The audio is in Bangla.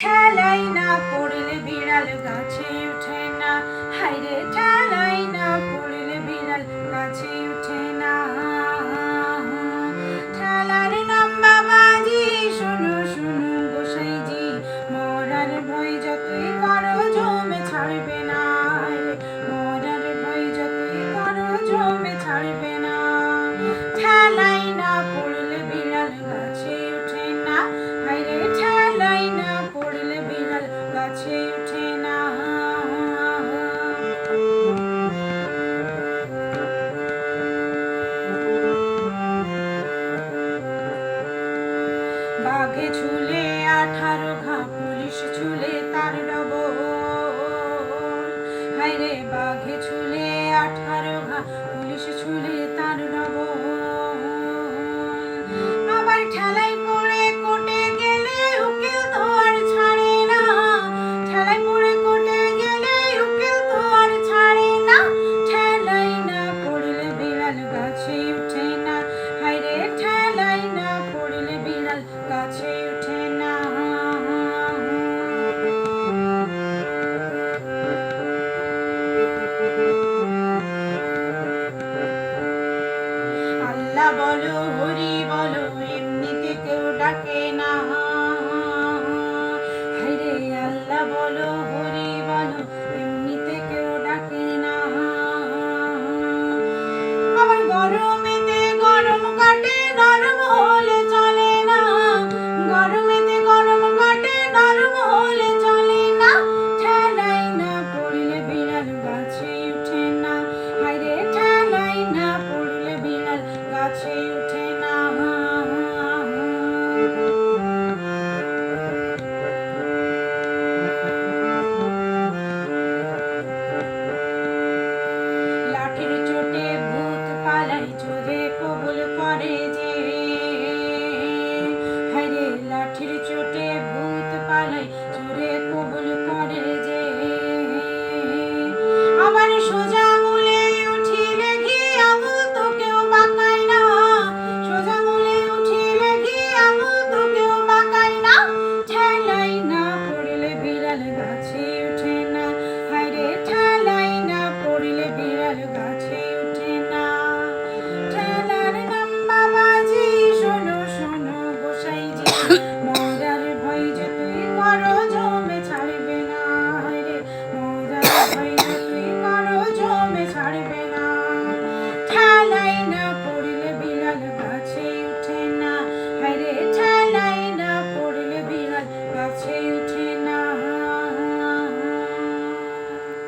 খেলাই না পড়লে বিড়াল গাছে। বাগে ঝুলে আঠারো ঘা পুলিশ ঝুলে তার রব হাইরে বাঘে ঝুলে আঠারো ঘা পুলিশ গরমেতে গরম কাটে নরম হলে